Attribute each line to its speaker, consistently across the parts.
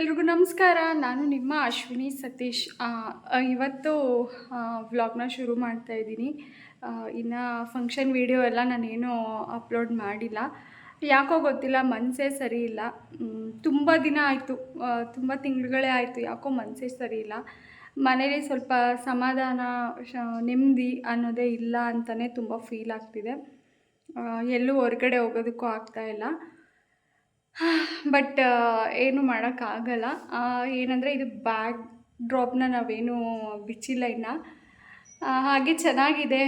Speaker 1: ಎಲ್ರಿಗೂ ನಮಸ್ಕಾರ. ನಾನು ನಿಮ್ಮ ಅಶ್ವಿನಿ ಸತೀಶ್. ಇವತ್ತು ವ್ಲಾಗ್ನ ಶುರು ಮಾಡ್ತಾ ಇದ್ದೀನಿ. ಇನ್ನು ಫಂಕ್ಷನ್ ವೀಡಿಯೋ ಎಲ್ಲ ನಾನೇನು ಅಪ್ಲೋಡ್ ಮಾಡಿಲ್ಲ. ಯಾಕೋ ಗೊತ್ತಿಲ್ಲ ಮನಸ್ಸೇ ಸರಿ ಇಲ್ಲ. ತುಂಬ ದಿನ ಆಯಿತು. ತುಂಬ ತಿಂಗಳುಗಳೇ ಆಯಿತು. ಯಾಕೋ ಮನಸ್ಸೇ ಸರಿ ಇಲ್ಲ. ಮನೇಲಿ ಸ್ವಲ್ಪ ಸಮಾಧಾನ ನೆಮ್ಮದಿ ಅನ್ನೋದೇ ಇಲ್ಲ ಅಂತಲೇ ತುಂಬ ಫೀಲ್ ಆಗ್ತಿದೆ. ಎಲ್ಲೂ ಹೊರಗಡೆ ಹೋಗೋದಕ್ಕೂ ಆಗ್ತಾ ಇಲ್ಲ. ಬಟ್ ಏನು ಮಾಡೋಕ್ಕಾಗಲ್ಲ. ಏನಂದರೆ ಇದು ಬ್ಯಾಕ್ ಡ್ರಾಪ್ನ ನಾವೇನು ಬಿಚ್ಚಿಲ್ಲ ಇನ್ನು. ಹಾಗೆ ಚೆನ್ನಾಗಿದೆ.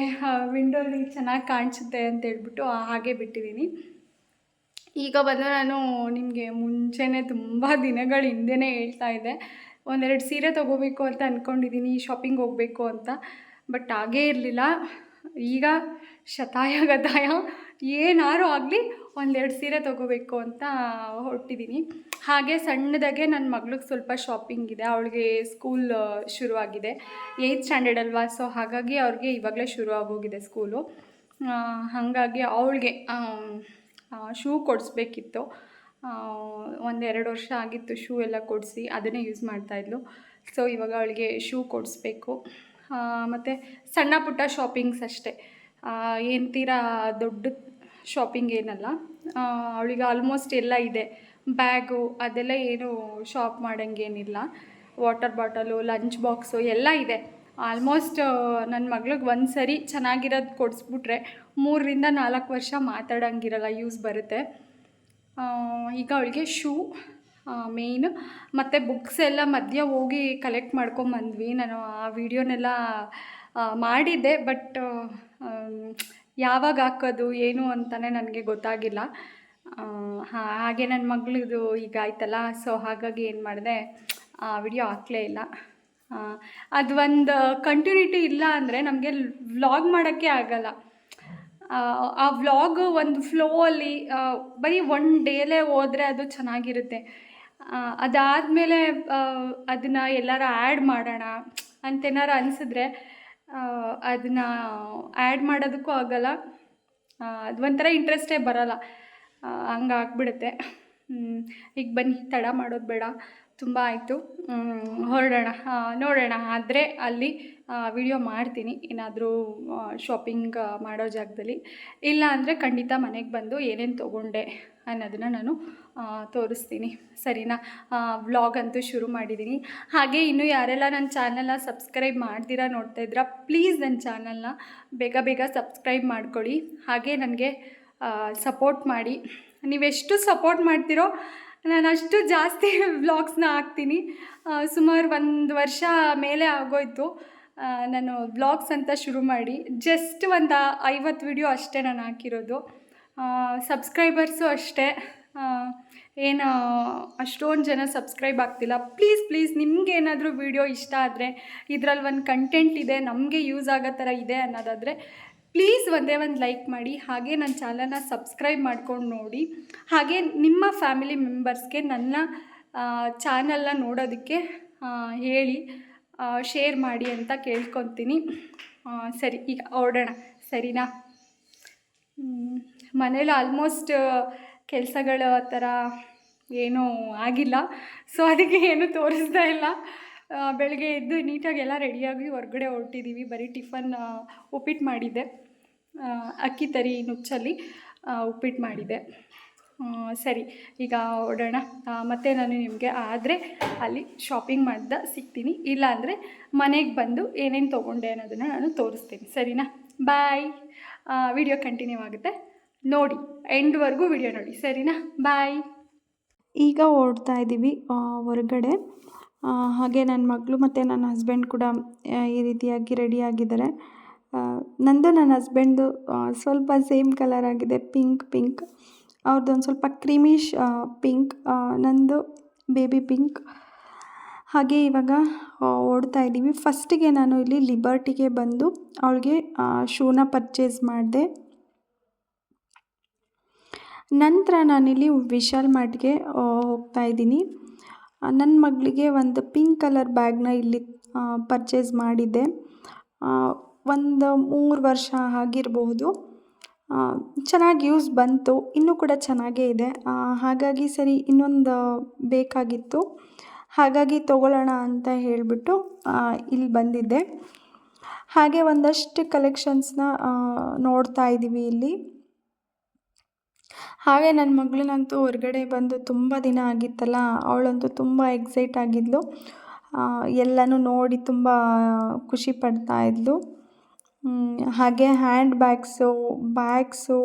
Speaker 1: ವಿಂಡೋಲಿ ಚೆನ್ನಾಗಿ ಕಾಣಿಸುತ್ತೆ ಅಂತ ಹೇಳ್ಬಿಟ್ಟು ಹಾಗೆ ಬಿಟ್ಟಿದ್ದೀನಿ ಈಗ ಬಂದು ನಾನು ನಿಮಗೆ ಮುಂಚೆನೇ ತುಂಬ ದಿನಗಳ ಹಿಂದೆನೇ ಹೇಳ್ತಾ ಇದ್ದೆ. ಒಂದೆರಡು ಸೀರೆ ತೊಗೋಬೇಕು ಅಂತ ಅಂದ್ಕೊಂಡಿದ್ದೀನಿ ಶಾಪಿಂಗ್ ಹೋಗಬೇಕು ಅಂತ. ಬಟ್ ಹಾಗೇ ಇರಲಿಲ್ಲ. ಈಗ ಶತಾಯ ಗತಾಯ ಏನಾರು ಆಗಲಿ ಒಂದೆರಡು ಸೀರೆ ತೊಗೋಬೇಕು ಅಂತ ಹೊರಟಿದ್ದೀನಿ. ಹಾಗೆ ಸಣ್ಣದಾಗೆ ನನ್ನ ಮಗಳಿಗೆ ಸ್ವಲ್ಪ ಶಾಪಿಂಗ್ ಇದೆ. ಅವಳಿಗೆ ಸ್ಕೂಲ್ ಶುರುವಾಗಿದೆ. ಏಯ್ತ್ ಸ್ಟ್ಯಾಂಡರ್ಡ್ ಅಲ್ವಾ? ಸೊ ಹಾಗಾಗಿ ಅವ್ರಿಗೆ ಇವಾಗಲೇ ಶುರು ಆಗೋಗಿದೆ ಸ್ಕೂಲು ಹಾಗಾಗಿ ಅವಳಿಗೆ ಶೂ ಕೊಡಿಸ್ಬೇಕಿತ್ತು. ಒಂದೆರಡು ವರ್ಷ ಆಗಿತ್ತು ಶೂ ಎಲ್ಲ ಕೊಡಿಸಿ ಅದನ್ನೇ ಯೂಸ್ ಮಾಡ್ತಾಯಿದ್ಲು ಸೊ ಇವಾಗ ಅವಳಿಗೆ ಶೂ ಕೊಡಿಸ್ಬೇಕು. ಮತ್ತು ಸಣ್ಣ ಪುಟ್ಟ ಶಾಪಿಂಗ್ಸ್ ಅಷ್ಟೇ. ಏನು ತೀರಾ ದೊಡ್ಡ ಶಾಪಿಂಗ್ ಏನಲ್ಲ. ಅವಳಿಗೆ ಆಲ್ಮೋಸ್ಟ್ ಎಲ್ಲ ಇದೆ. ಬ್ಯಾಗು ಅದೆಲ್ಲ ಏನು ಶಾಪ್ ಮಾಡೋಂಗೇನಿಲ್ಲ. ವಾಟರ್ ಬಾಟಲು ಲಂಚ್ ಬಾಕ್ಸು ಎಲ್ಲ ಇದೆ. ಆಲ್ಮೋಸ್ಟ್ ನನ್ನ ಮಗ್ಳಿಗೆ ಒಂದು ಸರಿ ಚೆನ್ನಾಗಿರೋದು ಕೊಡಿಸ್ಬಿಟ್ರೆ ಮೂರರಿಂದ ನಾಲ್ಕು ವರ್ಷ ಮಾತಾಡೋಂಗಿರಲ್ಲ ಯೂಸ್ ಬರುತ್ತೆ. ಈಗ ಅವಳಿಗೆ ಶೂ ಮೇಯ್ನ್ ಮತ್ತು ಬುಕ್ಸ್ ಎಲ್ಲ ಮಧ್ಯ ಹೋಗಿ ಕಲೆಕ್ಟ್ ಮಾಡ್ಕೊಂಬಂದ್ವಿ. ನಾನು ಆ ವಿಡಿಯೋನೆಲ್ಲ ಮಾಡಿದ್ದೆ ಬಟ್ ಯಾವಾಗ ಹಾಕೋದು ಏನು ಅಂತಲೇ ನನಗೆ ಗೊತ್ತಾಗಿಲ್ಲ. ಹಾಂ ಹಾಗೆ ನನ್ನ ಮಗಳದು ಈಗ ಆಯ್ತಲ್ಲ ಸೊ ಹಾಗಾಗಿ ಏನು ಮಾಡಿದೆ ಆ ವಿಡಿಯೋ ಹಾಕಲೇ ಇಲ್ಲ. ಅದು ಒಂದು ಕಂಟಿನ್ಯೂಟಿ ಇಲ್ಲ ಅಂದರೆ ನಮಗೆ ವ್ಲಾಗ್ ಮಾಡೋಕ್ಕೆ ಆಗಲ್ಲ. ಆ, ವ್ಲಾಗ್ ಒಂದು ಫ್ಲೋ ಅಲ್ಲಿ ಬರೀ ಒನ್ ಡೇಲೇ ಹೋದರೆ ಅದು ಚೆನ್ನಾಗಿರುತ್ತೆ. ಅದಾದಮೇಲೆ ಅದನ್ನು ಎಲ್ಲರೂ ಆ್ಯಡ್ ಮಾಡೋಣ ಅಂತೇನಾರು ಅನಿಸಿದ್ರೆ ಅದನ್ನು ಆ್ಯಡ್ ಮಾಡೋದಕ್ಕೂ ಆಗಲ್ಲ. ಒಂಥರ ಇಂಟ್ರೆಸ್ಟೇ ಬರೋಲ್ಲ. ಹಂಗೆ ಆಗ್ಬಿಡುತ್ತೆ ಈಗ ಬನ್ನಿ, ತಡ ಮಾಡೋದು ಬೇಡ. ತುಂಬ ಆಯಿತು. ಹೊರಡೋಣ. ನೋಡೋಣ. ಆದರೆ ಅಲ್ಲಿ ವಿಡಿಯೋ ಮಾಡ್ತೀನಿ. ಏನಾದರೂ ಶಾಪಿಂಗ್ ಮಾಡೋ ಜಾಗದಲ್ಲಿ. ಇಲ್ಲ ಅಂದರೆ ಖಂಡಿತ ಮನೆಗೆ ಬಂದು ಏನೇನು ತೊಗೊಂಡೆ. ಅನ್ನೋದನ್ನು ನಾನು ತೋರಿಸ್ತೀನಿ. ಸರಿನಾ? ವ್ಲಾಗ್ ಅಂತೂ ಶುರು ಮಾಡಿದ್ದೀನಿ ಹಾಗೆ ಇನ್ನೂ ಯಾರೆಲ್ಲ ನನ್ನ ಚಾನಲ್ನ ಸಬ್ಸ್ಕ್ರೈಬ್ ಮಾಡ್ದಿರಾ ನೋಡ್ತಾ ಇದ್ದೀರಾ ಪ್ಲೀಸ್ ನನ್ನ ಚಾನಲ್ನ ಬೇಗ ಬೇಗ ಸಬ್ಸ್ಕ್ರೈಬ್ ಮಾಡ್ಕೊಳ್ಳಿ. ಹಾಗೆ ನನಗೆ ಸಪೋರ್ಟ್ ಮಾಡಿ. ನೀವೆಷ್ಟು ಸಪೋರ್ಟ್ ಮಾಡ್ತೀರೋ ನಾನು ಅಷ್ಟು ಜಾಸ್ತಿ ವ್ಲಾಗ್ಸ್ನ ಹಾಕ್ತೀನಿ. ಸುಮಾರು ಒಂದು ವರ್ಷ ಮೇಲೆ ಆಗೋಯ್ತು. ನಾನು ವ್ಲಾಗ್ಸ್ ಅಂತ ಶುರು ಮಾಡಿ. ಜಸ್ಟ್ ಒಂದು ಐವತ್ತು ವಿಡಿಯೋ ಅಷ್ಟೇ ನಾನು ಹಾಕಿರೋದು. ಸಬ್ಸ್ಕ್ರೈಬರ್ಸು ಅಷ್ಟೇ. ಏನು, ಅಷ್ಟೊಂದು ಜನ ಸಬ್ಸ್ಕ್ರೈಬ್ ಆಗ್ತಿಲ್ಲ. ಪ್ಲೀಸ್ ಪ್ಲೀಸ್ ನಿಮ್ಗೆ ಏನಾದರೂ ವಿಡಿಯೋ ಇಷ್ಟ ಆದರೆ, ಇದರಲ್ಲಿ ಒಂದು ಕಂಟೆಂಟ್ ಇದೆ, ನಮಗೆ ಯೂಸ್ ಆಗೋ ಥರ ಇದೆ ಅನ್ನೋದಾದರೆ ಪ್ಲೀಸ್ ಒಂದೇ ಒಂದು ಲೈಕ್ ಮಾಡಿ. ಹಾಗೆ ನನ್ನ ಚಾನಲನ್ನ ಸಬ್ಸ್ಕ್ರೈಬ್ ಮಾಡ್ಕೊಂಡು ನೋಡಿ. ಹಾಗೆ ನಿಮ್ಮ ಫ್ಯಾಮಿಲಿ ಮೆಂಬರ್ಸ್ಗೆ ನನ್ನ ಚಾನಲ್ನ ನೋಡೋದಕ್ಕೆ ಹೇಳಿ ಶೇರ್ ಮಾಡಿ ಅಂತ ಕೇಳ್ಕೊತೀನಿ. ಸರಿ, ಈಗ ಹೊರಡೋಣ ಸರಿನಾ. ಮನೇಲಿ ಆಲ್ಮೋಸ್ಟ್ ಕೆಲಸಗಳ ಥರ ಏನೂ ಆಗಿಲ್ಲ. ಸೊ ಅದಕ್ಕೆ ಏನೂ ತೋರಿಸ್ತಾ ಇಲ್ಲ. ಆ, ಬೆಳಗ್ಗೆ ಎದ್ದು ನೀಟಾಗಿ ಎಲ್ಲ ರೆಡಿಯಾಗಿ ಹೊರಗಡೆ ಹೊರಟಿದ್ದೀವಿ ಬರೀ ಟಿಫನ್ ಉಪ್ಪಿಟ್ಟು ಮಾಡಿದ್ದೆ. ಅಕ್ಕಿ ತರಿ ನುಚ್ಚಲ್ಲಿ ಆ, ಉಪ್ಪಿಟ್ಟು ಮಾಡಿದ್ದೆ. ಸರಿ ಈಗ ಹೊಡೋಣ ಮತ್ತು ನಾನು ನಿಮಗೆ ಆದರೆ ಅಲ್ಲಿ ಶಾಪಿಂಗ್ ಮಾಡ್ದ ಸಿಗ್ತೀನಿ. ಇಲ್ಲ ಅಂದರೆ ಮನೆಗೆ ಬಂದು ಏನೇನು ತೊಗೊಂಡೆ ಅನ್ನೋದನ್ನು ನಾನು ತೋರಿಸ್ತೀನಿ. ಸರಿನಾ? ಬಾಯ್ ವಿಡಿಯೋ ಕಂಟಿನ್ಯೂ ಆಗುತ್ತೆ. ನೋಡಿ, ಎಂಡ್ವರೆಗೂ ವಿಡಿಯೋ ನೋಡಿ, ಸರಿನಾ? ಬಾಯ್
Speaker 2: ಈಗ ಓಡ್ತಾ ಇದ್ದೀವಿ ಹೊರಗಡೆ. ಹಾಗೆ ನನ್ನ ಮಗಳು ಮತ್ತು ನನ್ನ ಹಸ್ಬೆಂಡ್ ಕೂಡ ಈ ರೀತಿಯಾಗಿ ರೆಡಿ ಆಗಿದ್ದಾರೆ. ನಂದು ನನ್ನ ಹಸ್ಬೆಂಡ್ದು ಸ್ವಲ್ಪ ಸೇಮ್ ಕಲರ್ ಆಗಿದೆ ಪಿಂಕ್ ಪಿಂಕ್ ಅವ್ರದ್ದೊಂದು ಸ್ವಲ್ಪ ಕ್ರೀಮಿಶ್ ಪಿಂಕ್ ನಂದು ಬೇಬಿ ಪಿಂಕ್ ಹಾಗೆ ಇವಾಗ ಓಡ್ತಾ ಇದ್ದೀವಿ. ಫಸ್ಟಿಗೆ ನಾನು ಇಲ್ಲಿ ಲಿಬರ್ಟಿಗೆ ಬಂದು, ಅವಳಿಗೆ ಶೂನ ಪರ್ಚೇಸ್ ಮಾಡಿದೆ. ನಂತರ ನಾನಿಲ್ಲಿ ವಿಶಾಲ್ ಮಾರ್ಟ್ಗೆ ಹೋಗ್ತಾ ಇದ್ದೀನಿ. ನನ್ನ ಮಗಳಿಗೆ ಒಂದು ಪಿಂಕ್ ಕಲರ್ ಬ್ಯಾಗ್ನ ಇಲ್ಲಿ ಪರ್ಚೇಸ್ ಮಾಡಿದ್ದೆ. ಒಂದು ಮೂರು ವರ್ಷ ಆಗಿರಬಹುದು ಚೆನ್ನಾಗಿ ಯೂಸ್ ಬಂತು, ಇನ್ನೂ ಕೂಡ ಚೆನ್ನಾಗೇ ಇದೆ. ಹಾಗಾಗಿ ಸರಿ, ಇನ್ನೊಂದು ಬೇಕಾಗಿತ್ತು. ಹಾಗಾಗಿ ತಗೊಳ್ಳೋಣ ಅಂತ ಹೇಳಿಬಿಟ್ಟು ಇಲ್ಲಿ ಬಂದಿದ್ದೆ. ಹಾಗೆ ಒಂದಷ್ಟು ಕಲೆಕ್ಷನ್ಸ್ನ ನೋಡ್ತಾ ಇದ್ದೀವಿ ಇಲ್ಲಿ. ಹಾಗೆ ನನ್ನ ಮಗಳನ್ನಂತೂ ಹೊರಗಡೆ ಬಂದು ತುಂಬ ದಿನ ಆಗಿತ್ತಲ್ಲ, ಅವಳಂತೂ ತುಂಬ ಎಕ್ಸೈಟ್ ಆಗಿದ್ಲು. ಎಲ್ಲನೂ ನೋಡಿ ತುಂಬ ಖುಷಿ ಪಡ್ತಾ ಇದ್ಲು. ಹಾಗೆ hand bags bags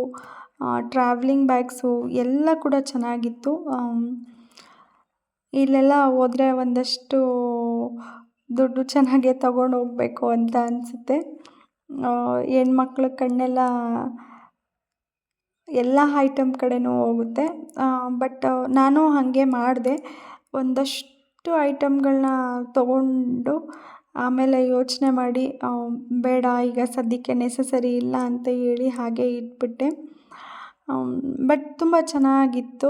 Speaker 2: travelling bags ಎಲ್ಲ ಕೂಡ ಚೆನ್ನಾಗಿತ್ತು. ಇಲ್ಲೆಲ್ಲ ಹೋದರೆ ಒಂದಷ್ಟು ದುಡ್ಡು ಚೆನ್ನಾಗೇ ತಗೊಂಡು ಹೋಗಬೇಕು ಅಂತ ಅನಿಸುತ್ತೆ. ಹೆಣ್ಮಕ್ಳ ಕಣ್ಣೆಲ್ಲ ಎಲ್ಲ ಐಟಮ್ ಕಡೆನೂ ಹೋಗುತ್ತೆ. ಬಟ್ ನಾನು ಹಾಗೆ ಮಾಡಿದೆ. ಒಂದಷ್ಟು ಐಟಮ್ಗಳನ್ನ ತಗೊಂಡು ಆಮೇಲೆ ಯೋಚನೆ ಮಾಡಿ ಬೇಡ, ಈಗ ಸದ್ಯಕ್ಕೆ ನೆಸಸರಿ ಇಲ್ಲ ಅಂತ ಹೇಳಿ ಹಾಗೆ ಇಟ್ಬಿಟ್ಟೆ. ಬಟ್ ತುಂಬ ಚೆನ್ನಾಗಿತ್ತು.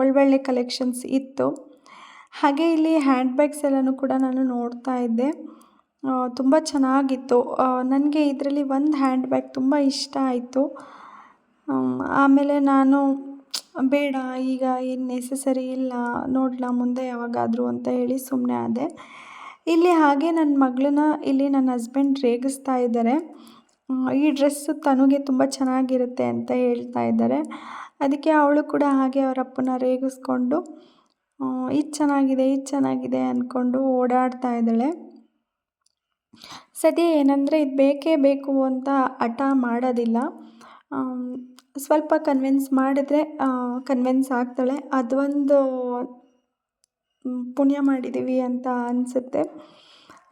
Speaker 2: ಒಳ್ಳೊಳ್ಳೆ ಕಲೆಕ್ಷನ್ಸ್ ಇತ್ತು. ಹಾಗೆ ಇಲ್ಲಿ ಹ್ಯಾಂಡ್ ಬ್ಯಾಗ್ಸ್ ಎಲ್ಲನೂ ಕೂಡ ನಾನು ನೋಡ್ತಾ ಇದ್ದೆ. ತುಂಬ ಚೆನ್ನಾಗಿತ್ತು. ನನಗೆ ಇದರಲ್ಲಿ ಒಂದು ಹ್ಯಾಂಡ್ ಬ್ಯಾಗ್ ತುಂಬ ಇಷ್ಟ ಆಯಿತು. ಆಮೇಲೆ ನಾನು ಬೇಡ, ಈಗ ಏನು ನೆಸೆಸರಿ ಇಲ್ಲ, ನೋಡಲಾ ಮುಂದೆ ಯಾವಾಗಾದರೂ ಅಂತ ಹೇಳಿ ಸುಮ್ಮನೆ ಆದೆ. ಇಲ್ಲಿ ಹಾಗೆ ನನ್ನ ಮಗಳನ್ನ ಇಲ್ಲಿ ನನ್ನ ಹಸ್ಬೆಂಡ್ ರೇಗಿಸ್ತಾ ಇದ್ದಾರೆ ಈ ಡ್ರೆಸ್ಸು ತನಗೆ ತುಂಬ ಚೆನ್ನಾಗಿರುತ್ತೆ ಅಂತ ಹೇಳ್ತಾ ಇದ್ದಾರೆ ಅದಕ್ಕೆ ಅವಳು ಕೂಡ ಹಾಗೆ ಅವರ ಅಪ್ಪನ ರೇಗಿಸ್ಕೊಂಡು ಇದು ಚೆನ್ನಾಗಿದೆ ಇದು ಚೆನ್ನಾಗಿದೆ ಅಂದ್ಕೊಂಡು ಓಡಾಡ್ತಾ ಇದ್ದಾಳೆ. ಸದ್ಯ ಏನಂದರೆ ಇದು ಬೇಕೇ ಬೇಕು ಅಂತ ಹಠ ಮಾಡೋದಿಲ್ಲ. ಸ್ವಲ್ಪ ಕನ್ವಿನ್ಸ್ ಮಾಡಿದರೆ ಕನ್ವಿನ್ಸ್ ಆಗ್ತಾಳೆ. ಅದೊಂದು ಪುಣ್ಯ ಮಾಡಿದ್ದೀವಿ ಅಂತ ಅನಿಸುತ್ತೆ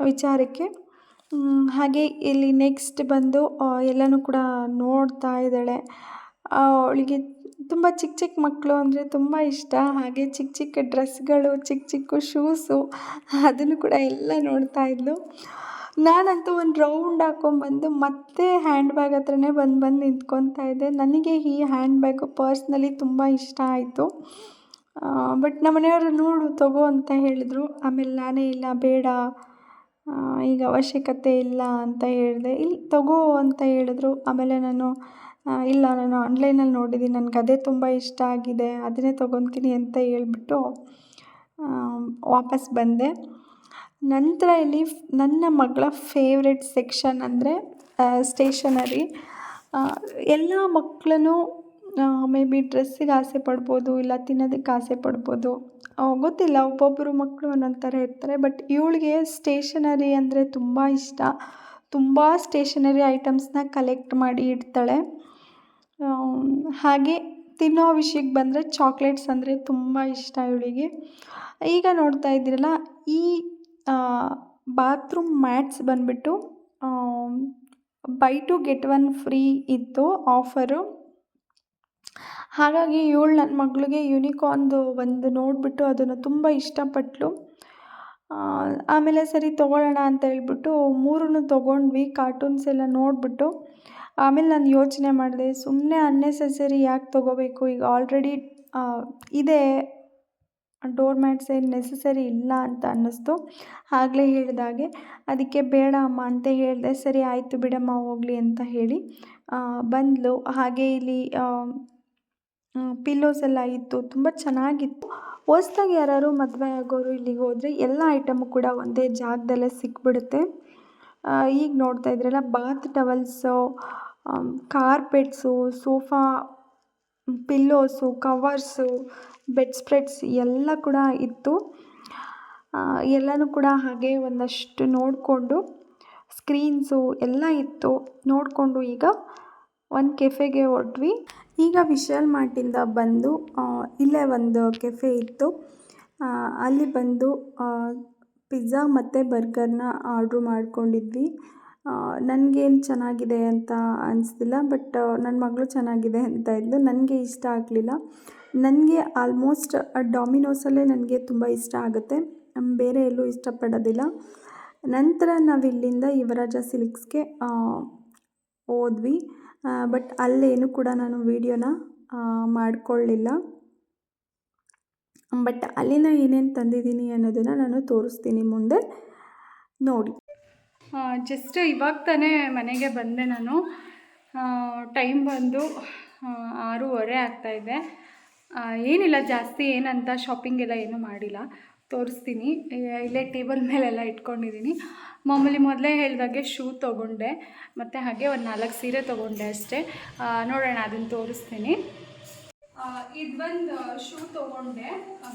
Speaker 2: ವಿಚಾರಕ್ಕೆ. ಹಾಗೆ ಇಲ್ಲಿ ನೆಕ್ಸ್ಟ್ ಬಂದು ಎಲ್ಲನೂ ಕೂಡ ನೋಡ್ತಾ ಇದ್ದಾಳೆ. ಅವಳಿಗೆ ತುಂಬ ಚಿಕ್ಕ ಚಿಕ್ಕ ಮಕ್ಕಳು ಅಂದರೆ ತುಂಬ ಇಷ್ಟ. ಹಾಗೆ ಚಿಕ್ಕ ಚಿಕ್ಕ ಡ್ರೆಸ್ಗಳು ಚಿಕ್ಕ ಚಿಕ್ಕ ಶೂಸು ಅದನ್ನು ಕೂಡ ಎಲ್ಲ ನೋಡ್ತಾ ಇದ್ಲು. ನಾನಂತೂ ಒಂದು ರೌಂಡ್ ಹಾಕ್ಕೊಂಬಂದು ಮತ್ತೆ ಹ್ಯಾಂಡ್ ಬ್ಯಾಗ್ ಹತ್ರನೇ ಬಂದು ಬಂದು ನಿಂತ್ಕೊತಾ ಇದ್ದೆ. ನನಗೆ ಈ ಹ್ಯಾಂಡ್ ಬ್ಯಾಗು ಪರ್ಸ್ನಲಿ ತುಂಬ ಇಷ್ಟ ಆಯಿತು. ಬಟ್ ನಮ್ಮ ಮನೆಯವರು ನೋಡು ತಗೋ ಅಂತ ಹೇಳಿದ್ರು. ಆಮೇಲೆ ನಾನೇ ಇಲ್ಲ, ಬೇಡ ಈಗ ಅವಶ್ಯಕತೆ ಇಲ್ಲ ಅಂತ ಹೇಳಿದೆ. ಇಲ್ಲಿ ತಗೋ ಅಂತ ಹೇಳಿದ್ರು. ಆಮೇಲೆ ನಾನು ಇಲ್ಲ, ನಾನು ಆನ್ಲೈನಲ್ಲಿ ನೋಡಿದ್ದೀನಿ. ನನಗೆ ಅದೇ ತುಂಬ ಇಷ್ಟ ಆಗಿದೆ. ಅದನ್ನೇ ತೊಗೊತೀನಿ ಅಂತ ಹೇಳ್ಬಿಟ್ಟು ವಾಪಸ್ ಬಂದೆ. ನಂತರ ಇಲ್ಲಿ ನನ್ನ ಮಗಳ ಫೇವ್ರೆಟ್ ಸೆಕ್ಷನ್ ಅಂದರೆ ಸ್ಟೇಷನರಿ ಎಲ್ಲ ಮಕ್ಕಳೂ ಮೇ ಬಿ ಡ್ರೆಸ್ಸಿಗೆ ಆಸೆ ಪಡ್ಬೋದು, ಇಲ್ಲ ತಿನ್ನೋದಕ್ಕೆ ಆಸೆ ಪಡ್ಬೋದು. ಗೊತ್ತಿಲ್ಲ, ಒಬ್ಬೊಬ್ಬರು ಮಕ್ಕಳು ಒಂದೊಂದು ಥರ ಇರ್ತಾರೆ ಬಟ್ ಇವಳಿಗೆ ಸ್ಟೇಷನರಿ ಅಂದರೆ ತುಂಬ ಇಷ್ಟ. ತುಂಬ ಸ್ಟೇಷನರಿ ಐಟಮ್ಸ್ನ ಕಲೆಕ್ಟ್ ಮಾಡಿ ಇಡ್ತಾಳೆ. ಹಾಗೆ ತಿನ್ನೋ ವಿಷಯಕ್ಕೆ ಬಂದರೆ ಚಾಕ್ಲೇಟ್ಸ್ ಅಂದರೆ ತುಂಬ ಇಷ್ಟ ಇವಳಿಗೆ. ಈಗ ನೋಡ್ತಾ ಇದ್ದೀರಲ್ಲ, ಈ ಬಾತ್ರೂಮ್ ಮ್ಯಾಟ್ಸ್ ಬಂದುಬಿಟ್ಟು buy two get one free ಇತ್ತು ಆಫರು ಹಾಗಾಗಿ ಇವಳು ನನ್ನ ಮಗಳಿಗೆ ಯುನಿಕಾರ್ನ್ದು ಒಂದು ನೋಡಿಬಿಟ್ಟು ಅದನ್ನು ತುಂಬ ಇಷ್ಟಪಟ್ಟಳು ಆಮೇಲೆ ಸರಿ ತೊಗೊಳ್ಳೋಣ ಅಂತ ಹೇಳ್ಬಿಟ್ಟು ಮೂರನ್ನು ತೊಗೊಂಡ್ವಿ ಕಾರ್ಟೂನ್ಸ್ ಎಲ್ಲ ನೋಡಿಬಿಟ್ಟು. ಆಮೇಲೆ ನಾನು ಯೋಚನೆ ಮಾಡಿದೆ ಸುಮ್ಮನೆ ಅನ್ನೆಸೆಸರಿ ಯಾಕೆ ತೊಗೋಬೇಕು? ಈಗ ಆಲ್ರೆಡಿ ಇದೆ ಡೋರ್ ಮ್ಯಾಟ್ಸ್ ಏನು ನೆಸೆಸರಿ ಇಲ್ಲ ಅಂತ ಅನ್ನಿಸ್ತು. ಆಗಲೇ ಹೇಳಿದಾಗೆ ಅದಕ್ಕೆ ಬೇಡ ಅಮ್ಮ ಅಂತ ಹೇಳಿದೆ, ಸರಿ ಆಯಿತು ಬಿಡಮ್ಮ, ಹೋಗಲಿ ಅಂತ ಹೇಳಿ ಬಂದಳು ಹಾಗೆ ಇಲ್ಲಿ ಪಿಲ್ಲೋಸ್ ಎಲ್ಲ ಇತ್ತು, ತುಂಬ ಚೆನ್ನಾಗಿತ್ತು. ಹೊಸ್ದಾಗಿ ಯಾರು ಮದುವೆ ಆಗೋರು ಇಲ್ಲಿಗೆ ಹೋದರೆ ಎಲ್ಲ ಐಟಮು ಕೂಡ ಒಂದೇ ಜಾಗದಲ್ಲೇ ಸಿಕ್ಬಿಡುತ್ತೆ. ಈಗ ನೋಡ್ತಾ ಇದ್ರಲ್ಲ bath towels carpets sofa pillows, covers, bedspreads ಎಲ್ಲ ಕೂಡ ಇತ್ತು. ಎಲ್ಲನೂ ಕೂಡ ಹಾಗೆ ಒಂದಷ್ಟು ನೋಡಿಕೊಂಡು ಸ್ಕ್ರೀನ್ಸು ಎಲ್ಲ ಇತ್ತು. ನೋಡಿಕೊಂಡು ಈಗ ಒಂದು ಕೆಫೆಗೆ ಹೊರಟ್ವಿ ಈಗ ವಿಶಾಲ್ ಮಾರ್ಟಿಂದ ಬಂದು ಇಲ್ಲೇ ಒಂದು ಕೆಫೆ ಇತ್ತು. ಅಲ್ಲಿ ಬಂದು ಪಿಜ್ಜಾ ಮತ್ತು ಬರ್ಗರ್ನ ಆರ್ಡ್ರು ಮಾಡ್ಕೊಂಡಿದ್ವಿ. ನನಗೇನು ಚೆನ್ನಾಗಿದೆ ಅಂತ ಅನಿಸ್ತಿಲ್ಲ ಬಟ್ ನನ್ನ ಮಗಳು ಚೆನ್ನಾಗಿದೆ ಅಂತ ಇದ್ದು ನನಗೆ ಇಷ್ಟ ಆಗಲಿಲ್ಲ. ನನಗೆ ಆಲ್ಮೋಸ್ಟ್ ಡಾಮಿನೋಸಲ್ಲೇ ನನಗೆ ತುಂಬ ಇಷ್ಟ ಆಗುತ್ತೆ. ಬೇರೆ ಎಲ್ಲೂ ಇಷ್ಟಪಡೋದಿಲ್ಲ. ನಂತರ ನಾವಿಲ್ಲಿಂದ ಯುವರಾಜ ಸಿಲ್ಕ್ಸ್ಗೆ ಹೋದ್ವಿ. ಬಟ್ ಅಲ್ಲೇನು ಕೂಡ ನಾನು ವೀಡಿಯೋನ ಮಾಡಿಕೊಳ್ಳಿಲ್ಲ. ಬಟ್ ಅಲ್ಲಿನ ಏನೇನು ತಂದಿದ್ದೀನಿ ಅನ್ನೋದನ್ನು ನಾನು ತೋರಿಸ್ತೀನಿ ಮುಂದೆ. ನೋಡಿ.
Speaker 1: ಜಸ್ಟ್ ಇವಾಗ ತಾನೇ ಮನೆಗೆ ಬಂದೆ ನಾನು. ಟೈಮ್ ಬಂದು ಆರೂವರೆ ಆಗ್ತಾಯಿದೆ ಏನಿಲ್ಲ, ಜಾಸ್ತಿ ಏನಂತ ಶಾಪಿಂಗ್ ಎಲ್ಲ ಏನೂ ಮಾಡಿಲ್ಲ. ತೋರಿಸ್ತೀನಿ. ಇಲ್ಲೇ ಟೇಬಲ್ ಮೇಲೆಲ್ಲ ಇಟ್ಕೊಂಡಿದ್ದೀನಿ ಮಾಮೂಲಿ ಮೊದಲೇ ಹೇಳಿದಾಗೆ ಶೂ ತೊಗೊಂಡೆ. ಮತ್ತು ಹಾಗೆ ಒಂದು ನಾಲ್ಕು ಸೀರೆ ತೊಗೊಂಡೆ ಅಷ್ಟೇ. ನೋಡೋಣ ಅದನ್ನು ತೋರಿಸ್ತೀನಿ. ಇದು ಬಂದು ಶೂ ತೊಗೊಂಡೆ.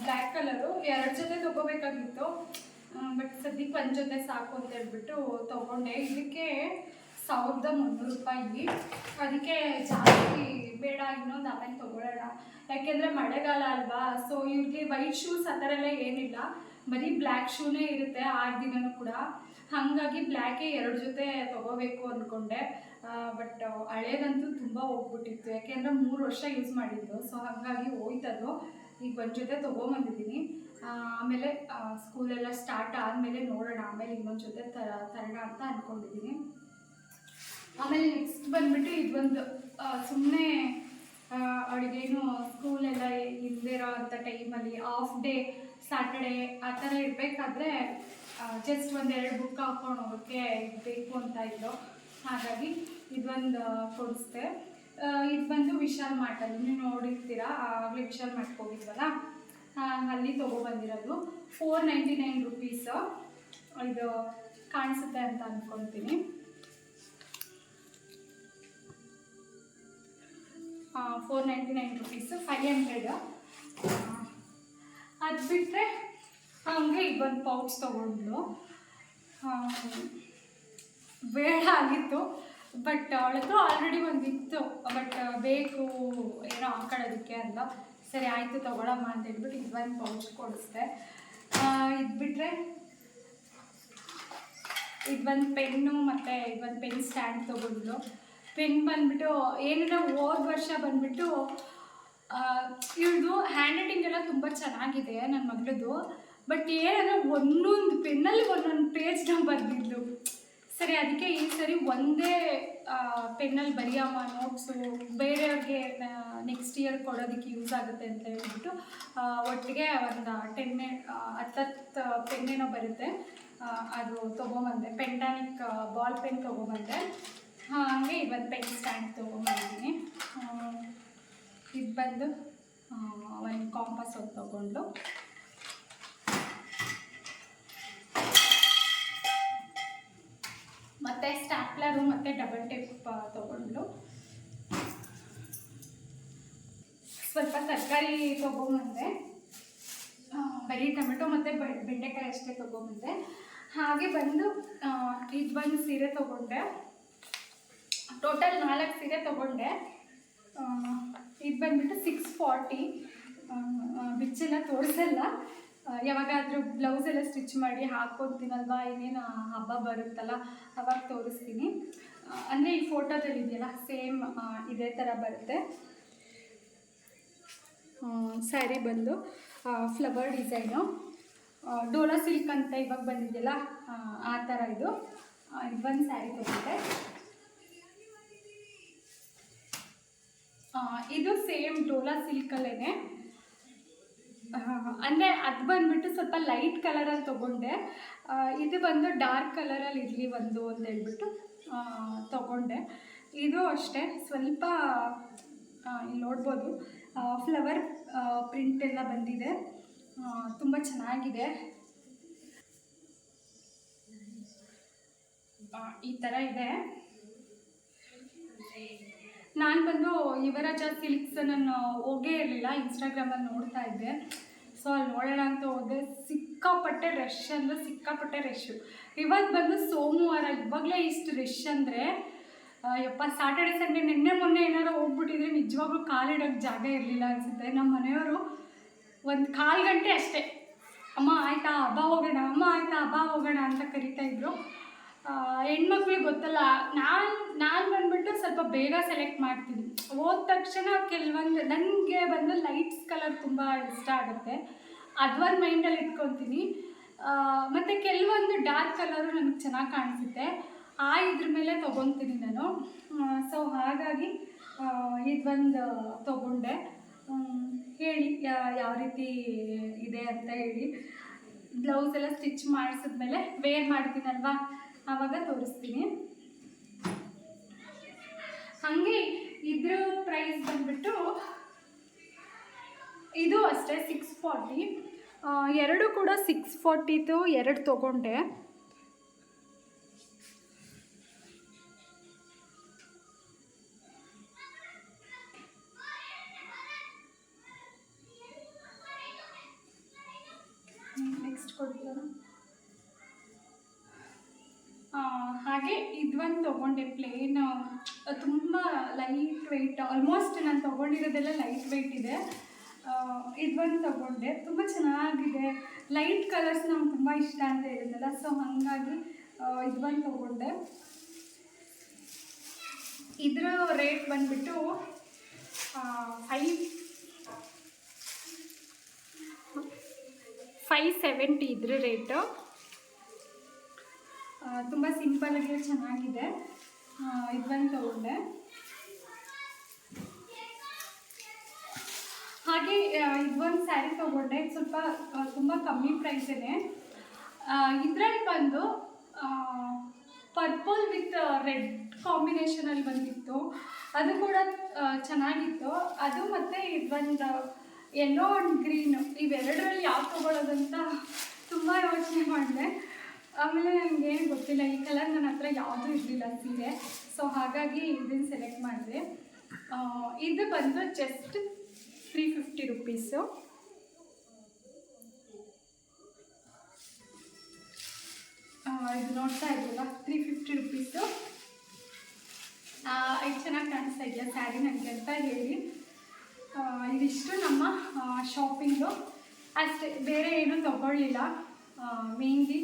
Speaker 1: ಬ್ಲ್ಯಾಕ್ ಕಲರು ಎರಡು ಜೊತೆ ತೊಗೋಬೇಕಾಗಿತ್ತು. ಬಟ್ ಸದ್ಯಕ್ಕೆ ಒಂದು ಜೊತೆ ಸಾಕು ಅಂತ ಹೇಳ್ಬಿಟ್ಟು ತೊಗೊಂಡೆ. ಇದಕ್ಕೆ ಸಾವಿರದ ಮುನ್ನೂರು ರೂಪಾಯಿ. ಅದಕ್ಕೆ ಜಾಸ್ತಿ ಬೇಡ, ಇನ್ನೊಂದು ಆಮೇಲೆ ತೊಗೊಳ್ಳೋಣ. ಯಾಕೆಂದರೆ ಮಳೆಗಾಲ ಅಲ್ವಾ ಸೊ ಇವ್ರಿಗೆ ವೈಟ್ ಶೂಸ್ ಆ ಥರ ಎಲ್ಲ ಏನಿಲ್ಲ. ಬರೀ ಬ್ಲ್ಯಾಕ್ ಶೂನೇ ಇರುತ್ತೆ ಆರು ದಿನನೂ ಕೂಡ. ಹಾಗಾಗಿ ಬ್ಲ್ಯಾಕೇ ಎರಡು ಜೊತೆ ತೊಗೋಬೇಕು ಅಂದ್ಕೊಂಡೆ ಬಟ್ ಹಳೇದಂತೂ ತುಂಬ ಹೋಗ್ಬಿಟ್ಟಿತ್ತು. ಯಾಕೆಂದರೆ ಮೂರು ವರ್ಷ ಯೂಸ್ ಮಾಡಿದ್ರು ಸೊ ಹಾಗಾಗಿ ಹೋಯ್ತದು. ಈಗ ಒಂದು ಜೊತೆ ತೊಗೊಂಬಂದಿದ್ದೀನಿ. ಆಮೇಲೆ ಸ್ಕೂಲೆಲ್ಲ ಸ್ಟಾರ್ಟ್ ಆದಮೇಲೆ ನೋಡೋಣ. ಆಮೇಲೆ ಇನ್ನೊಂದು ಜೊತೆ ತರ ತರೋಣ ಅಂತ ಅಂದ್ಕೊಂಡಿದ್ದೀನಿ ಆಮೇಲೆ ನೆಕ್ಸ್ಟ್ ಬಂದ್ಬಿಟ್ಟು ಇದೊಂದು ಸುಮ್ಮನೆ ಅವಳಿಗೇನು ಸ್ಕೂಲೆಲ್ಲ ಇಲ್ಲದೇ ಇರೋ ಅಂಥ ಟೈಮಲ್ಲಿ ಆಫ್ ಡೇ ಸ್ಯಾಟರ್ಡೇ ಆ ಥರ ಇರಬೇಕಾದ್ರೆ ಜಸ್ಟ್ ಒಂದೆರಡು ಬುಕ್ ಹಾಕ್ಕೊಂಡು ಹೋಗೋಕ್ಕೆ ಬೇಕು ಅಂತ ಇದ್ದು ಹಾಗಾಗಿ ಇದೊಂದು ಕೊಡಿಸ್ದೆ. ಇದು ಬಂದು ವಿಶಾಲ್ ಮಾರ್ಟಲ್ಲಿ. ನೀವು ನೋಡಿರ್ತೀರಾ, ಆಗಲೇ ವಿಶಾಲ್ ಹೋಗಿದ್ವಲ್ಲ? ಅಲ್ಲಿ ತೊಗೊಬಂದಿರೋದು ಫೋರ್ ನೈಂಟಿ ನೈನ್ ರುಪೀಸ್ ಇದು ಕಾಣಿಸುತ್ತೆ ಅಂತ ಅಂದ್ಕೊಳ್ತೀನಿ four ninety nine rupees five hundred ಅದು ಬಿಟ್ಟರೆ ಹಂಗೆ ಈಗ ಒಂದು ಪೌಚ್ ತೊಗೊಂಡ್ಲು ಬೇಡ ಆಗಿತ್ತು. ಬಟ್ ಅವಳದ್ದು ಆಲ್ರೆಡಿ ಒಂದಿತ್ತು. ಬಟ್ ಬೇಕು ಏನೋ ಹಾಕೊಳ್ಳೋದಕ್ಕೆ ಅಂತ. ಸರಿ, ಆಯಿತು ತೊಗೊಳಮ್ಮ ಅಂತ ಹೇಳ್ಬಿಟ್ಟು ಇದು ಒಂದು ಪೌಚ್ ಕೊಡಿಸ್ದೆ. ಇದು ಬಿಟ್ಟರೆ ಇದು ಒಂದು ಪೆನ್ನು ಮತ್ತು ಇದು ಒಂದು ಪೆನ್ ಸ್ಟ್ಯಾಂಡ್ ತೊಗೊಂಡ್ಲು ಪೆನ್ ಬಂದ್ಬಿಟ್ಟು ಏನಿಲ್ಲ, ಹೋದ ವರ್ಷ ಬಂದ್ಬಿಟ್ಟು ಇವಳದು ಹ್ಯಾಂಡ್ ರೈಟಿಂಗ್ ಎಲ್ಲ ತುಂಬ ಚೆನ್ನಾಗಿದೆ ನನ್ನ ಮಗಳದು ಬಟ್ ಏನಂದ್ರೆ ಒಂದೊಂದು ಪೆನ್ನಲ್ಲಿ ಒಂದೊಂದು ಪೇಜ್ನ ಬರೆದಿದ್ಲು. ಸರಿ, ಅದಕ್ಕೆ ಈ ಸರಿ ಒಂದೇ ಪೆನ್ನಲ್ಲಿ ಬರೆಯಮ್ಮ ನೋಟ್ಸು ಬೇರೆಯವ್ರಿಗೆ ನೆಕ್ಸ್ಟ್ ಇಯರ್ ಕೊಡೋದಕ್ಕೆ ಯೂಸ್ ಆಗುತ್ತೆ ಅಂತ ಹೇಳ್ಬಿಟ್ಟು ಒಟ್ಟಿಗೆ ಒಂದು ಟೆನ್ ಹತ್ತತ್ತು ಪೆನ್ನೇನೋ ಬರುತ್ತೆ ಅದು ತೊಗೊಂಬಂದೆ ಪೆಂಟಾನಿಕ್ ಬಾಲ್ ಪೆನ್ ತೊಗೊಂಬಂದೆ. ಹಾಗೆ ಇವತ್ತು ಪೆನ್ ಸ್ಟ್ಯಾಂಡ್ ತೊಗೊಂಬಂದಿದ್ದೀನಿ. ಇದು ಬಂದು ಒಂದು ಕಾಂಪಸ್ ಒಂದು ತೊಗೊಂಡು ಮತ್ತು ಸ್ಟ್ಯಾಪ್ಲರು ಮತ್ತು ಡಬಲ್ ಟೇಪ್ ತೊಗೊಂಡು ಸ್ವಲ್ಪ ತರಕಾರಿ ತೊಗೊಂಬಂದೆ. ಬರೀ ಟೊಮೆಟೊ ಮತ್ತು ಬೆಂಡೆಕಾಯಿ ಅಷ್ಟೇ ತೊಗೊಂಬಂದೆ. ಹಾಗೆ ಬಂದು ಇದು ಬಂದು ಸೀರೆ ತೊಗೊಂಡೆ. ಟೋಟಲ್ ನಾಲ್ಕು ಸೀರೆ ತೊಗೊಂಡೆ. ಇದು ಬಂದ್ಬಿಟ್ಟು ಸಿಕ್ಸ್ ಫಾರ್ಟಿ ಬಿಚ್ಚೆಲ್ಲ ತೋರಿಸಲ್ಲ. ಯಾವಾಗಾದರೂ ಬ್ಲೌಸ್ ಎಲ್ಲ ಸ್ಟಿಚ್ ಮಾಡಿ ಹಾಕ್ಕೊಡ್ತೀನಲ್ವಾ? ಇನ್ನೇನು ಹಬ್ಬ ಬರುತ್ತಲ್ಲ ಅವಾಗ ತೋರಿಸ್ತೀನಿ. ಅಂದರೆ ಈ ಫೋಟೋದಲ್ಲಿ ಇದೆಯಲ್ಲ ಸೇಮ್ ಇದೇ ಥರ ಬರುತ್ತೆ. ಸ್ಯಾರಿ ಬಂದು ಫ್ಲವರ್ ಡಿಸೈನು ಡೋಲಾ ಸಿಲ್ಕ್ ಅಂತ ಇವಾಗ ಬಂದಿದೆಯಲ್ಲ ಆ, ಥರ ಇದು. ಒಂದು ಸ್ಯಾರಿ ಬರುತ್ತೆ ಇದು ಸೇಮ್ ಡೋಲಾ ಸಿಲ್ಕಲ್ಲೇ ಅಂದರೆ ಅದು ಬಂದ್ಬಿಟ್ಟು ಸ್ವಲ್ಪ ಲೈಟ್ ಕಲರಲ್ಲಿ ತೊಗೊಂಡೆ. ಇದು ಬಂದು ಡಾರ್ಕ್ ಕಲರಲ್ಲಿ ಇರಲಿ ಒಂದು ಅಂತ ಹೇಳ್ಬಿಟ್ಟು ತೊಗೊಂಡೆ. ಇದು ಅಷ್ಟೇ. ಸ್ವಲ್ಪ ಇಲ್ಲಿ ನೋಡ್ಬೋದು. ಫ್ಲವರ್ ಪ್ರಿಂಟ್ ಎಲ್ಲ ಬಂದಿದೆ. ತುಂಬ ಚೆನ್ನಾಗಿದೆ. ಈ ಥರ ಇದೆ. ನಾನು ಬಂದು ಯುವರಾಜ ಸಿಲ್ಕ್ಸ್ ನಾನು ಹೋಗೇ ಇರಲಿಲ್ಲ ಇನ್ಸ್ಟಾಗ್ರಾಮಲ್ಲಿ ನೋಡ್ತಾ ಇದ್ದೆ. ಸೊ ಅಲ್ಲಿ ನೋಡೋಣ ಅಂತ ಹೋದೆ. ಸಿಕ್ಕಾಪಟ್ಟೆ ರಶ್ ಅಂದರೆ ಸಿಕ್ಕಾಪಟ್ಟೆ ರಶ್ಶು ಇವಾಗ ಬಂದು ಸೋಮವಾರ ಇವಾಗಲೇ ಇಷ್ಟು ರಶ್ ಅಂದರೆ ಯಪ್ಪ ಸಾಟರ್ಡೆ ಸಂಡೇ ನಿನ್ನೆ ಮೊನ್ನೆ ಏನಾರು ಹೋಗ್ಬಿಟ್ಟಿದ್ರೆ ನಿಜವಾಗ್ಲೂ ಕಾಲಿಡೋಕ್ಕೆ ಜಾಗ ಇರಲಿಲ್ಲ ಅನಿಸುತ್ತೆ. ನಮ್ಮ ಮನೆಯವರು ಒಂದು ಕಾಲು ಗಂಟೆ ಅಷ್ಟೇ. ಅಮ್ಮ ಆಯ್ತಾ? ಹಬ್ಬ ಹೋಗೋಣ. ಅಮ್ಮ ಆಯ್ತಾ? ಹಬ್ಬ ಹೋಗೋಣ ಅಂತ ಕರಿತಾ ಇದ್ರು. ಆ, ಹೆಣ್ಮಕ್ಳಿಗೆ ಗೊತ್ತಲ್ಲ, ನಾನು ನಾನು ಬಂದ್ಬಿಟ್ಟು ಸ್ವಲ್ಪ ಬೇಗ ಸೆಲೆಕ್ಟ್ ಮಾಡ್ತೀನಿ. ಹೋದ ತಕ್ಷಣ ಕೆಲವೊಂದು ನನಗೆ ಬಂದು ಲೈಟ್ಸ್ ಕಲರ್ ತುಂಬ ಇಷ್ಟ ಆಗುತ್ತೆ. ಅದೊಂದು ಮೈಂಡಲ್ಲಿ ಇಟ್ಕೊತೀನಿ ಮತ್ತು ಕೆಲವೊಂದು ಡಾರ್ಕ್ ಕಲರು ನನಗೆ ಚೆನ್ನಾಗಿ ಕಾಣಿಸುತ್ತೆ. ಆ ಇದ್ರ ಮೇಲೆ ತೊಗೊತೀನಿ ನಾನು. ಸೊ ಹಾಗಾಗಿ ಇದೊಂದು ತೊಗೊಂಡೆ. ಹೇಳಿ ಯಾವ ರೀತಿ ಇದೆ ಅಂತ ಹೇಳಿ. ಬ್ಲೌಸ್ ಎಲ್ಲ ಸ್ಟಿಚ್ ಮಾಡಿಸಿದ್ಮೇಲೆ ವೇರ್ ಮಾಡ್ತೀನಲ್ವಾ? ಆವಾಗ ತೋರಿಸ್ತೀನಿ. ಹಾಗೆ ಇದ್ರ ಪ್ರೈಸ್ ಬಂದ್ಬಿಟ್ಟು ಇದು ಅಷ್ಟೇ ಸಿಕ್ಸ್ ಫಾರ್ಟಿ ಎರಡು ಕೂಡ ಸಿಕ್ಸ್ ಫಾರ್ಟಿದು ಎರಡು ತೊಗೊಂಡೆ. ಇದೊಂದು ತೊಗೊಂಡೆ ಪ್ಲೇನ್ ತುಂಬ ಲೈಟ್ ವೆಯ್ಟ್ ಆಲ್ಮೋಸ್ಟ್ ನಾನು ತೊಗೊಂಡಿರೋದೆಲ್ಲ ಲೈಟ್ ವೆಯ್ಟ್ ಇದೆ ಇದೊಂದು ತೊಗೊಂಡೆ. ತುಂಬ ಚೆನ್ನಾಗಿದೆ. ಲೈಟ್ ಕಲರ್ಸ್ ನಂಗೆ ತುಂಬ ಇಷ್ಟ ಅಂತ ಹೇಳಿದ್ನಲ್ಲ ಸೊ ಹಾಗಾಗಿ ಇದೊಂದು ತೊಗೊಂಡೆ. ಇದರ ರೇಟ್ ಬಂದ್ಬಿಟ್ಟು ಫೈವ್ ಫೈವ್ ಸೆವೆಂಟಿ ಇದ್ರ ರೇಟು ತುಂಬ ಸಿಂಪಲ್ಗೆ ಚೆನ್ನಾಗಿದೆ. ಇದೊಂದು ತಗೊಂಡೆ. ಹಾಗೆ ಇದೊಂದು ಸ್ಯಾರಿ ತೊಗೊಂಡೆ. ಇದ್ ಸ್ವಲ್ಪ ತುಂಬ ಕಮ್ಮಿ ಪ್ರೈಸೇ ಇದರಲ್ಲಿ ಬಂದು ಪರ್ಪಲ್ ವಿತ್ ರೆಡ್ ಕಾಂಬಿನೇಷನಲ್ಲಿ ಬಂದಿತ್ತು. ಅದು ಕೂಡ ಚೆನ್ನಾಗಿತ್ತು. ಅದು ಮತ್ತು ಇದೊಂದು ಯೆಲ್ಲೋ ಆ್ಯಂಡ್ ಗ್ರೀನ್ ಇವೆರಡರಲ್ಲಿ ಯಾವ್ದು ತೊಗೊಳ್ಳೋದಂತ ತುಂಬ ಯೋಚನೆ ಮಾಡಿದೆ. ಆಮೇಲೆ ನನಗೆ ಏನು ಗೊತ್ತಿಲ್ಲ, ಈ ಕಲರ್ ನನ್ನ ಹತ್ರ ಯಾವುದೂ ಇರಲಿಲ್ಲ ಸೀರೆ. ಸೊ ಹಾಗಾಗಿ ಇದನ್ನು ಸೆಲೆಕ್ಟ್ ಮಾಡಿದೆ. ಇದು ಬಂದು ಜಸ್ಟ್ ತ್ರೀ ಫಿಫ್ಟಿ ರುಪೀಸು ಇದು ನೋಡ್ತಾ ಇದ್ದೀರಾ? ತ್ರೀ ಫಿಫ್ಟಿ ರುಪೀಸು ಇದು ಚೆನ್ನಾಗಿ ಕಾಣಿಸ್ತಾ ಇದೆಯಾ? ಸ್ಯಾರಿ ನನಗೆ ಅಂತ ಹೇಳಿ. ಇದಿಷ್ಟು ನಮ್ಮ ಶಾಪಿಂಗು ಅಷ್ಟೇ, ಬೇರೆ ಏನೂ ತಗೊಳ್ಳಿಲ್ಲ. ಮೇನ್ಲಿ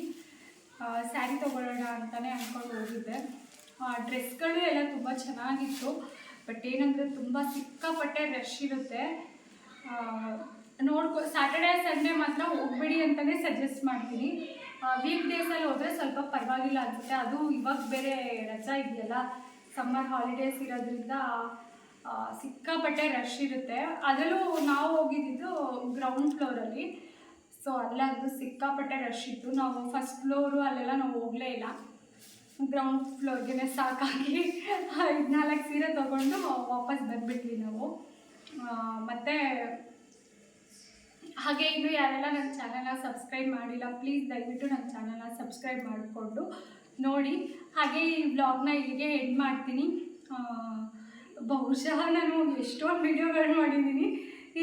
Speaker 1: ಸ್ಯಾರಿ ತೊಗೊಳ್ಳೋಣ ಅಂತಲೇ ಅಂದ್ಕೊಂಡು ಹೋಗಿದ್ದೆ. ಡ್ರೆಸ್ಗಳು ಎಲ್ಲ ತುಂಬ ಚೆನ್ನಾಗಿತ್ತು. ಬಟ್ ಏನಂದರೆ ತುಂಬ ಸಿಕ್ಕಾಪಟ್ಟೆ ರಶ್ ಇರುತ್ತೆ. ನೋಡ್ಕೊ ಸ್ಯಾಟರ್ಡೇ ಸಂಡೇ ಮಾತ್ರ ಹೋಗ್ಬಿಡಿ ಅಂತಲೇ ಸಜೆಸ್ಟ್ ಮಾಡ್ತೀನಿ. ವೀಕ್ ಡೇಸಲ್ಲಿ ಹೋದರೆ ಸ್ವಲ್ಪ ಪರವಾಗಿಲ್ಲ ಅನಿಸುತ್ತೆ. ಅದು ಇವಾಗ ಬೇರೆ ರಜಾ ಇದೆಯಲ್ಲ ಸಮ್ಮರ್ ಹಾಲಿಡೇಸ್ ಇರೋದ್ರಿಂದ ಸಿಕ್ಕಾಪಟ್ಟೆ ರಶ್ ಇರುತ್ತೆ. ಅದರಲ್ಲೂ ನಾವು ಹೋಗಿದ್ದು ಗ್ರೌಂಡ್ ಫ್ಲೋರಲ್ಲಿ ಸೊ ಅಲ್ಲಂತೂ ಸಿಕ್ಕಾಪಟ್ಟೆ ರಶ್ ಇತ್ತು. ನಾವು ಫಸ್ಟ್ ಫ್ಲೋರು ಅಲ್ಲೆಲ್ಲ ನಾವು ಹೋಗಲೇ ಇಲ್ಲ. ಗ್ರೌಂಡ್ ಫ್ಲೋರ್ಗೆ ಸಾಕಾಗಿ ನಾಲ್ಕು ಸೀರೆ ತೊಗೊಂಡು ವಾಪಸ್ ಬಂದ್ಬಿಟ್ವಿ ನಾವು. ಮತ್ತು ಹಾಗೆ ಇನ್ನು ಯಾರೆಲ್ಲ ನನ್ನ ಚಾನಲ್ನ ಸಬ್ಸ್ಕ್ರೈಬ್ ಮಾಡಿಲ್ಲ ಪ್ಲೀಸ್ ದಯವಿಟ್ಟು ನನ್ನ ಚಾನಲ್ನ ಸಬ್ಸ್ಕ್ರೈಬ್ ಮಾಡಿಕೊಂಡು ನೋಡಿ. ಹಾಗೆ ಈ ವ್ಲಾಗ್ನ ಇಲ್ಲಿಗೆ ಎಂಡ್ ಮಾಡ್ತೀನಿ. ಬಹುಶಃ ನಾನು ಎಷ್ಟೊಂದು ವಿಡಿಯೋಗಳು ಮಾಡಿದ್ದೀನಿ.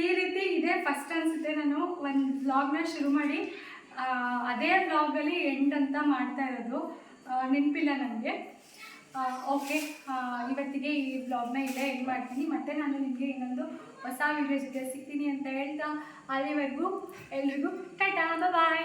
Speaker 1: ಈ ರೀತಿ ಇದೇ ಫಸ್ಟ್ ಅನಿಸುತ್ತೆ. ನಾನು ಒಂದು ವ್ಲಾಗ್ನ ಶುರು ಮಾಡಿ ಅದೇ ವ್ಲಾಗಲ್ಲಿ ಎಂಡ್ ಅಂತ ಮಾಡ್ತಾ ಇರೋದು. ನೆನಪಿಲ್ಲ ನನಗೆ ಓಕೆ ಇವತ್ತಿಗೆ ಈ ವ್ಲಾಗ್ನ ಇಲ್ಲೇ ಎಂಡ್ ಮಾಡ್ತೀನಿ. ಮತ್ತೆ ನಾನು ನಿಮಗೆ ಇನ್ನೊಂದು ಹೊಸ ವಿಡಿಯೋ ಜೊತೆ ಸಿಗ್ತೀನಿ ಅಂತ ಹೇಳ್ತಾ ಅಲ್ಲಿವರೆಗೂ ಎಲ್ರಿಗೂ ಟಾಟಾ ಬಾಯ್